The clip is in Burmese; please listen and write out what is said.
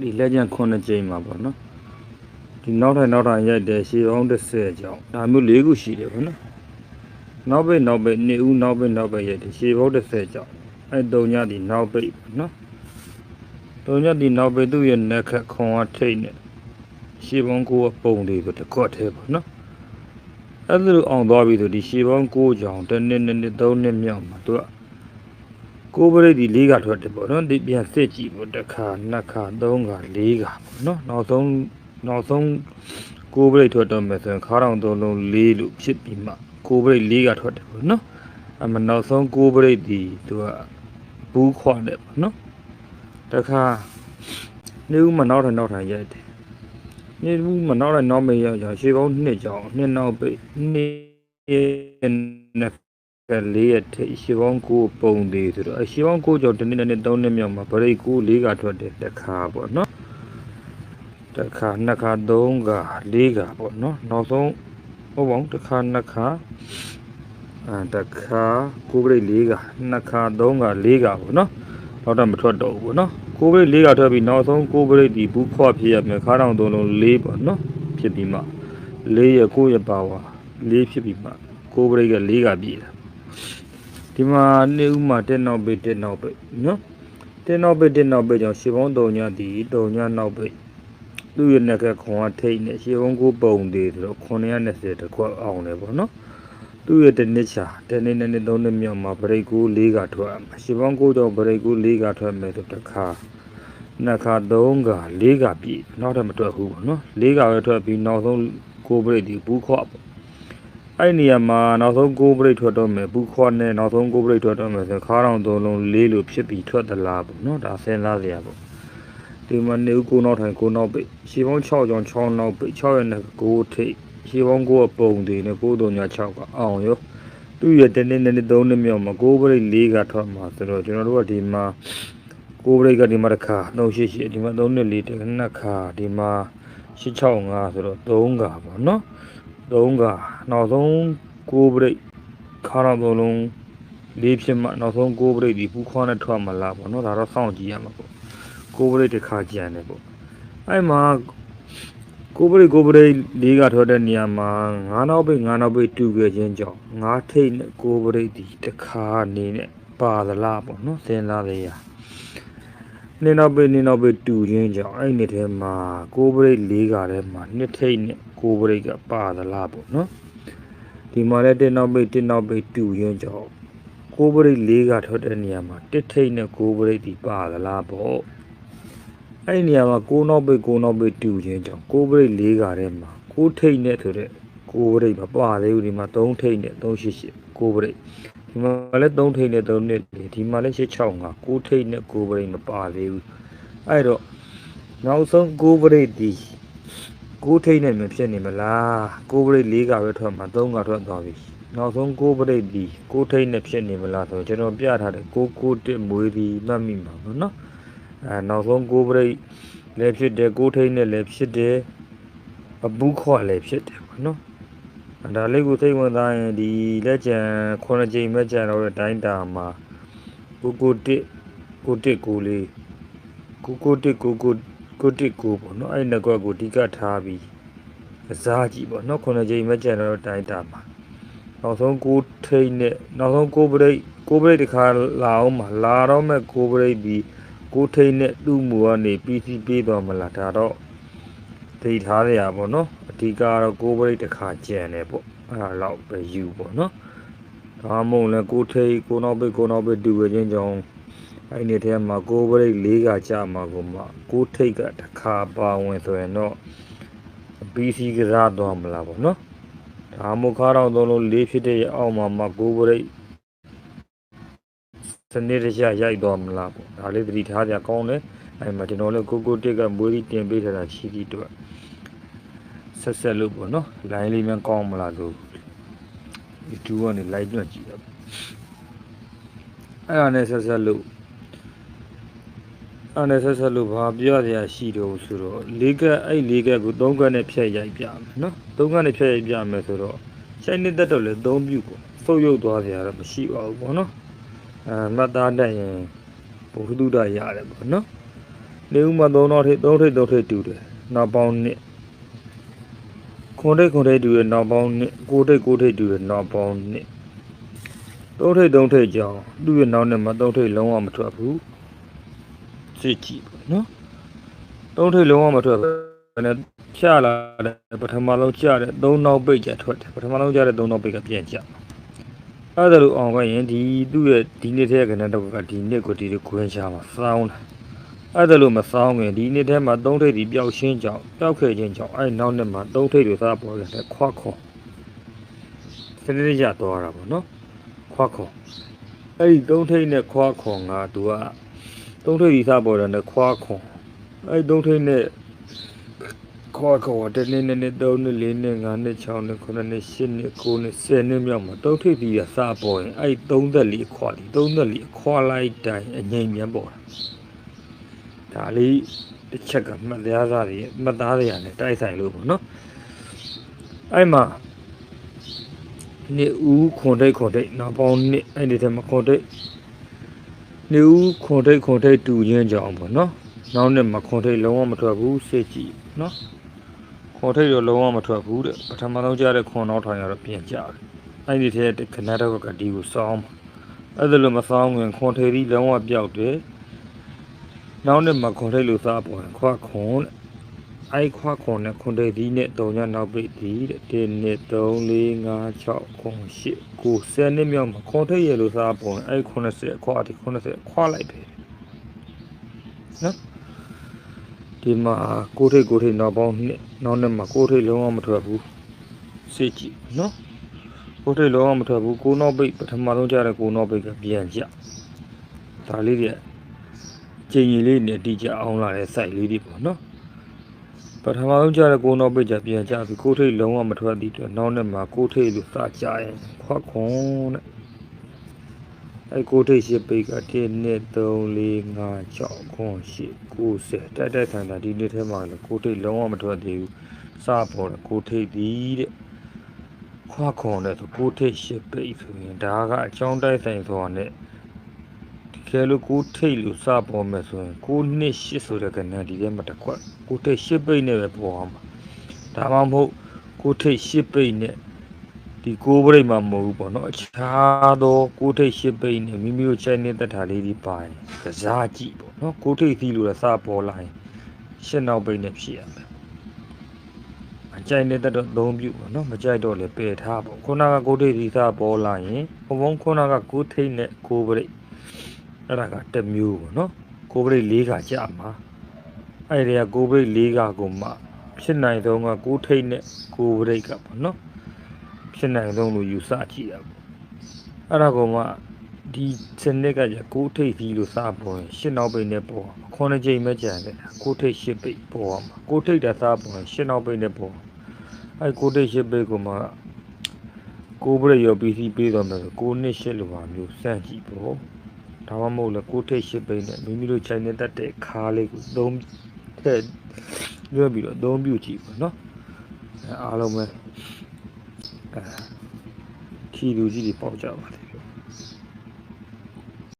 ဒီလက်ကျန်9ကြိမ်မှာပေါ့နော်ဒီနောက်ထိုင်နောက်ထိုင်ရိုက်တယ်ရှေးပေါင်း30ကြောင်ဒါမျိုး၄ခုရှိတယ်ပေါ့နော်နောက်ပိတ်နောက်ပိတ်2ဦးနောက်ပိတ်နောက်ပိတ်ရိုက်တယ်ရှေးပေါင်း30ကြောင်အဲတုံညဒီနောက်ပိတ်ပေါ့နော်တုံညဒီနောက်ပိတ်သူ့ရဲ့နက်ခတ်ခွန်အားထိတ်နဲ့ရှေးပေါင်းကိုပုံလေးဆိုတစ်ခွက်သေးပေါ့နော်အဲ့ဒါလိုအောင်သွားပြီဆိုဒီရှေးပေါင်း9ကြောင်တစ်နှစ်နှစ်နှစ်3နှစ်မြောက်မှာသူက ကိုယ်ပရိတ်ဒီ၄ကထွက်တယ်ပေါ့နော်ဒီပြန်စစ်ကြည့်ပေါ့တစ်ခါနှစ်ခါသုံးခါ၄ခါပေါ့နော်နောက်ဆုံးနောက်ဆုံးကိုယ်ပရိတ်ထွက်တော့မယ်ဆိုရင်ခါတောင်သုံးလုံး၄လို့ဖြစ်ပြီးမှကိုယ်ပရိတ်၄ကထွက်တယ်ပေါ့နော်အမနောက်ဆုံးကိုယ်ပရိတ်ဒီသူကဘူးခွာတယ်ပေါ့နော်တစ်ခါနေဦးမနောက်ထပ်နောက်ထပ်ရိုက်တယ်နေဦးမနောက်ထပ်နောက်မရောက်ကြရှေးပေါင်းနှစ်ကြောင်နှစ်နောက်ပိတ်နှစ်နှစ် ကလေးရဲ့ထိပ်ရှေးပေါင်းကိုပုံသေးဆိုတော့အရှေးပေါင်းကိုကြောင့်တစ်နှစ်နဲ့သုံးနှစ်မြောက်မှာဗရိတ်ကိုလေးကထွက်တယ်တစ်ခါပေါ့နော်တစ်ခါနှစ်ခါသုံးခါလေးခါပေါ့နော်နောက်ဆုံးဟုတ်ပါဘူးတစ်ခါနှစ်ခါအဲတစ်ခါကိုဗရိတ်လေးခါနှစ်ခါသုံးခါလေးခါပေါ့နော်နောက်တော့မထွက်တော့ဘူးပေါ့နော်ကိုဗရိတ်လေးခါထွက်ပြီးနောက်ဆုံးကိုဗရိတ်ဒီဘူးခွဖြစ်ရမယ်ခါတောင်သုံးလုံးလေးပေါ့နော်ဖြစ်ပြီးမှလေးရကိုရပါဝါလေးဖြစ်ပြီးမှကိုဗရိတ်ကလေးခါပြည့်တယ် ဒီမှာနေဦးမှာတက်နောက်ပိတ်တက်နောက်ပိတ်နော်တက်နောက်ပိတ်တက်နောက်ပိတ်ကြောင့်ရှေပေါင်းတုံညာဒီတုံညာနောက်ပိတ်သူ့ရဲ့နက်ကခွန်အားထိတ်နေရှေပေါင်းကိုပုံသေးဆိုတော့920တခွက်အောင်တယ်ပေါ့နော်သူ့ရဲ့တစ်နှစ်ချာတစ်နှစ်နဲ့နှစ်သုံးနှစ်မြောက်မှာဗရိတ်ကို၄ကထွက်အမှာရှေပေါင်းကိုကြောင့်ဗရိတ်ကို၄ကထွက်မယ်ဆိုတစ်ခါနှစ်ခါသုံးခါ၄ကပြည့်နောက်ထပ်မထွက်ဘူးပေါ့နော်၄ကပဲထွက်ပြီးနောက်ဆုံးကိုဗရိတ်ဒီဘူးခွပေါ့ အဲ့ဒီနေရာမှာနောက်ဆုံးကိုးပရိတ်ထွက်တော့မယ်ဘူးခွားနဲ့နောက်ဆုံးကိုးပရိတ်ထွက်တော့မယ်ဆိုခါးတောင်သုံးလုံးလေးလို့ဖြစ်ပြီးထွက်သလားပေါ့နော်ဒါစဉ်းစားစရာပေါ့ဒီမှာနေဦးကိုနောက်ထိုင်ကိုနောက်ပိတ်ရှေးပေါင်း6ကြောင်6နောက်ပိတ်6ရဲ့နဲ့ကိုထိတ်ရှေးပေါင်း9ကပုံသေးနဲ့9တုံညာ6ကအောင်ရောသူ့ရဲ့တနေ့နေ့3နှစ်မြောက်မှာကိုးပရိတ်၄ကထွက်မှာဆိုတော့ကျွန်တော်တို့ကဒီမှာကိုးပရိတ်ကဒီမှာတစ်ခါ388ဒီမှာ3နှစ်4တစ်နှစ်ခါဒီမှာ665ဆိုတော့3ကပေါ့နော် သုံးကနောက်ဆုံးကိုးပရိတ်ခါတော့သုံးလုံးလေးဖြစ်မှနောက်ဆုံးကိုးပရိတ်ဒီပူခွားနဲ့ထွက်မလားပေါ့နော်ဒါတော့စောင့်ကြည့်ရမှာပေါ့ကိုးပရိတ်တစ်ခါကြံတယ်ပေါ့အဲ့မှာကိုးပရိတ်ကိုးပရိတ်လေးကထွက်တဲ့နေရာမှာငါးနောက်ပိတ်ငါးနောက်ပိတ်တူခဲ့ခြင်းကြောင့်ငါးထိတ်နဲ့ကိုးပရိတ်ဒီတစ်ခါအနေနဲ့ပါသလားပေါ့နော်စဉ်းစားရရနေနောက်ပိတ်နေနောက်ပိတ်တူခြင်းကြောင့်အဲ့ဒီထဲမှာကိုးပရိတ်လေးကထဲမှာနှစ်ထိတ်နဲ့ ကိုဘရိတ်ကပါသလားပေါ့နော်ဒီမှာလည်းတစ်နောက်ပိတ်တစ်နောက်ပိတ်တူရင်းကြောင့်ကိုဘရိတ်လေးကထွက်တဲ့နေရာမှာတစ်ထိတ်နဲ့ကိုဘရိတ်ဒီပါသလားပေါ့အဲ့ဒီနေရာမှာကိုနောက်ပိတ်ကိုနောက်ပိတ်တူရင်းကြောင့်ကိုဘရိတ်လေးကထဲမှာကိုထိတ်နဲ့ဆိုတဲ့ကိုဘရိတ်မပါသေးဘူးဒီမှာ3ထိတ်နဲ့388ကိုဘရိတ်ဒီမှာလည်း3ထိတ်နဲ့3နှစ်ဒီမှာလည်း665ကိုထိတ်နဲ့ကိုဘရိတ်မပါသေးဘူးအဲ့တော့နောက်ဆုံးကိုဘရိတ်ဒီ ကိုးထိတ်နဲ့မဖြစ်နေမလားကိုးပရိတ်၄ကပဲထွက်မှာ၃ကထွက်သွားပြီနောက်ဆုံးကိုးပရိတ်ဒီကိုးထိတ်နဲ့ဖြစ်နေမလားဆိုတော့ကျွန်တော်ပြထားတယ်ကိုးကိုးတစ်မွေးပြီးမှတ်မိမှာပေါ့နော်အဲနောက်ဆုံးကိုးပရိတ်လည်းဖြစ်တယ်ကိုးထိတ်နဲ့လည်းဖြစ်တယ်အပူးခွလည်းဖြစ်တယ်ပေါ့နော်အဲဒါလေးကိုသိဝင်သားရင်ဒီလက်ကျန်ခုနှစ်ကြိမ်မဲ့ကျန်တော့တဲ့တိုင်းတာမှာကိုကိုတစ်ကိုတစ်ကိုလေးကိုကိုတစ်ကိုကို ကိုတစ်ကိုပေါ့နော်အဲ့ဒီနှစ်ကွက်ကိုအဓိကထားပြီးကစားကြည့်ပေါ့နော်ခုနှစ်ချိန်မကျန်တော့တိုင်းတာမှာနောက်ဆုံးကိုထိတ်နဲ့နောက်ဆုံးကိုပရိတ်ကိုပရိတ်တစ်ခါလာအောင်မှာလာတော့မဲ့ကိုပရိတ်ဒီကိုထိတ်နဲ့သူ့မူကနေပြီးစီးပြေးသွားမလားဒါတော့သိထားရပါတော့အဓိကတော့ကိုပရိတ်တစ်ခါကျန်တယ်ပေါ့အဲ့ဒါတော့ပဲယူပေါ့နော်ဒါမှမဟုတ်လဲကိုထိတ်ကိုနောက်ပိတ်ကိုနောက်ပိတ်တူဝဲချင်းကြောင့် အဲ့ဒီထဲမှာကိုဘရိတ်လေးကကြာမှာကိုမှကိုထိတ်ကတစ်ခါပါဝင်ဆိုရင်တော့ BC ကစားသွားမလားပေါ့နော်ဒါမှမဟုတ်ခါတော့သုံးလုံးလေးဖြစ်တဲ့ရဲ့အောက်မှာမှကိုဘရိတ်စနစ်တကျရိုက်သွားမလားပေါ့ဒါလေးသတိထားကြကောင်းတယ်အဲ့မှာကျွန်တော်လည်းကိုကိုတစ်ကမွေးပြီးတင်ပေးထားတာရှိသည့်အတွက်ဆက်ဆက်လို့ပေါ့နော်လိုင်းလေးမြန်ကောင်းမလားဆို YouTube ကနေ live တွက်ကြည့်တာပေါ့အဲ့ဒါနဲ့ဆက်ဆက်လို့ အဲ့နဲ့ဆက်ဆက်လို့ဘာပြောရရရှိတော့ဆိုတော့လေးကက်အဲ့လေးကက်ကိုသုံးကက်နဲ့ဖြတ်ရိုက်ပြမယ်နော်သုံးကက်နဲ့ဖြတ်ရိုက်ပြမယ်ဆိုတော့ရှိုင်းနေတတ်တော့လေသုံးပြုပေါ့စုပ်ယုတ်သွားစရာတော့မရှိပါဘူးပေါ့နော်အဲမှတ်သားတတ်ရင်ဘုဟုတုဒရတယ်ပေါ့နော်နေဦးမှာ3နောက်ထိပ်3ထိပ်3ထိပ်တူတယ်နောက်ပေါင်းနှစ်ခွန်ထိပ်ခွန်ထိပ်တူတယ်နောက်ပေါင်းနှစ်ကိုထိပ်ကိုထိပ်တူတယ်နောက်ပေါင်းနှစ်3ထိပ်3ထိပ်ကြောင်းသူ့ရဲ့နောက်နဲ့မှာ3ထိပ်လုံးဝမထွက်ဘူး စစ်ကြည့်ပေါ့နော်3ထိပ်လုံးဝမထွက်ဘူးနဲ့ချလာတယ်ပထမဆုံးချတဲ့3နောက်ပိတ်ကြထွက်တယ်ပထမဆုံးချတဲ့3နောက်ပိတ်ကပြန်ကျအဲ့ဒါလိုအောင်ကရင်ဒီသူ့ရဲ့ဒီနေ့တည်းကလည်းတော့ကဒီနေ့ကိုဒီလိုခွင်းချမှာစောင်းတယ်အဲ့ဒါလို့မဆောင်ခင်ဒီနေ့ထဲမှာသုံးထိပ်ဒီပျောက်ရှင်းကြောင်ပျောက်ခဲ့ခြင်းကြောင့်အဲ့နောက်နှစ်မှာသုံးထိပ်တွေစားပေါ်ခဲ့တဲ့ခွာခွန်စနစ်ရသွားတာပေါ့နော်ခွာခွန်အဲ့ဒီသုံးထိပ်နဲ့ခွာခွန်ကသူက သုံးထိပ်ဒီစားပေါ်တဲ့ခွာခွန်အဲ့ဒီသုံးထိပ်နဲ့ခွာခွန်ကတနေ့နေ့နဲ့သုံးနှစ်လေးနှစ်ငါးနှစ်ခြောက်နှစ်ခုနှစ်နှစ်ရှစ်နှစ်ကိုးနှစ်ဆယ်နှစ်မြောက်မှာသုံးထိပ်ဒီကစားပေါ်ရင်အဲ့ဒီသုံးသက်လေးခွာလီသုံးသက်လေးခွာလိုက်တိုင်းအငိမ့်မြန်ပေါ်တာဒါလေးတစ်ချက်ကမှတ်သားစားတွေမှတ်သားတွေရတယ်တိုက်ဆိုင်လို့ပေါ့နော်အဲ့မှာနေဦးခွန်ထိတ်ခွန်ထိတ်နောက်ပေါင်းနှစ်အဲ့ဒီထဲမှာခွန်ထိတ် နေဦးခွန်ထိတ်ခွန်ထိတ်တူချင်းကြောင်ပေါ့နော်နောက်နှစ်မှာခွန်ထိတ်လုံးဝမထွက်ဘူးစိတ်ကြည့်နော်ခွန်ထိတ်တော့လုံးဝမထွက်ဘူးတဲ့ပထမဆုံးကြားတဲ့ခွန်နောက်ထောင်ရတော့ပြင်ကြတယ်အဲ့ဒီထဲခဏတော့ကဒီကိုစောင်းအဲ့ဒါလိုမစောင်းခင်ခွန်ထိတ်ကြီးလုံးဝပြောက်တယ်နောက်နဲ့မခွန်ထိတ်လို့စားပေါ်ရင်ခွာခွန်တဲ့ အိုက်ခွာခွန်နဲ့ခွန်ထိတ်ဒီနဲ့တုံညနောက်ပိတ်ဒီတဲ့1 2 3 4 5 6ခွန်8 9 10နှစ်မြောက်မှာခွန်ထိတ်ရလို့စားပေါ်ရင်အဲ့90ခွာဒီ90ခွာလိုက်ပဲနော်ဒီမှာကိုထိတ်ကိုထိတ်နောက်ပေါင်းနှစ်နောက်နဲ့မှာကိုထိတ်လုံးဝမထွက်ဘူးစစ်ကြည့်နော်ကိုထိတ်လုံးဝမထွက်ဘူးကိုနောက်ပိတ်ပထမဆုံးကြားတဲ့ကိုနောက်ပိတ်ကပြန်ကြဒါလေးတွေကျင်ကြီးလေးနဲ့တီးကြအောင်လာတဲ့ site လေးတွေပေါ့နော် ပထမဆုံးကြတဲ့ကိုနောက်ပိတ်ကြပြန်ကြပြီကိုထိတ်လုံးဝမထွက်သည့်အတွက်နောက်နဲ့မှာကိုထိတ်လို့စကြရင်ခွက်ခွန်တဲ့အဲကိုထိတ်ရှိပိတ်က1 2 3 4 5 6ခွန်8 90တက်တက်ဆန်တာဒီနေ့ထဲမှာလည်းကိုထိတ်လုံးဝမထွက်သေးဘူးစပေါ်တယ်ကိုထိတ်သည်တဲ့ခွက်ခွန်တဲ့ဆိုကိုထိတ်ရှိပိတ်ဆိုရင်ဒါကအချောင်းတိုက်ဆိုင်ဆိုတာနဲ့ ကဲလို့ကိုထိတ်လို့စပေါ်မယ်ဆိုရင်ကိုနှစ်ရှစ်ဆိုတဲ့ကဏ္ဍဒီထဲမှာတစ်ခွက်ကိုထိတ်ရှစ်ပိတ်နဲ့ပဲပေါ်အောင်ပါဒါမှမဟုတ်ကိုထိတ်ရှစ်ပိတ်နဲ့ဒီကိုပရိတ်မှာမဟုတ်ဘူးပေါ့နော်အခြားသောကိုထိတ်ရှစ်ပိတ်နဲ့မိမိတို့ချိုင်းနေတဲ့ထားလေးဒီပါရင်ကစားကြည့်ပေါ့နော်ကိုထိတ်သီးလို့လည်းစပေါ်လာရင်ရှစ်နောက်ပိတ်နဲ့ဖြစ်ရမယ်မကြိုက်တဲ့တော့သုံးပြုပေါ့နော်မကြိုက်တော့လည်းပယ်ထားပေါ့ခုနကကိုထိတ်သီးစပေါ်လာရင်ဘုံဘုံခုနကကိုထိတ်နဲ့ကိုပရိတ် အဲ့ဒါကတစ်မျိုးပေါ့နော်ကိုဗရိတ်၄ခါကြာမှာအဲ့ဒီကကိုဗရိတ်၄ခါကိုမှဖြစ်နိုင်ဆုံးကကိုထိတ်နဲ့ကိုဗရိတ်ကပေါ့နော်ဖြစ်နိုင်ဆုံးလို့ယူဆကြည့်ရပေါ့အဲ့ဒါကမှဒီစနစ်ကじゃကိုထိတ်ပြီးလို့စပေါ်ရင်ရှင်းနောက်ပိတ်နဲ့ပေါ်ခုနှစ်ကြိမ်ပဲကြံတယ်ကိုထိတ်ရှစ်ပိတ်ပေါ်မှာကိုထိတ်တာစပေါ်ရင်ရှင်းနောက်ပိတ်နဲ့ပေါ်အဲ့ကိုထိတ်ရှစ်ပိတ်ကိုမှကိုဗရိတ်ရောပြီးစီးပေးတော့မယ်ကိုနှစ်ရှစ်လိုပါမျိုးစမ်းကြည့်ပေါ့ ဒါမှမဟုတ်လည်းကိုထိတ်ရှစ်ပိန်းနဲ့မိမိတို့ခြိုင်နေတတ်တဲ့ခါလေးကိုသုံးထည့်လွှဲပြီးတော့သုံးပြုကြည့်ပါနော်အဲအားလုံးပဲအဲခီလူကြီးတွေပေါက်ကြပါတယ်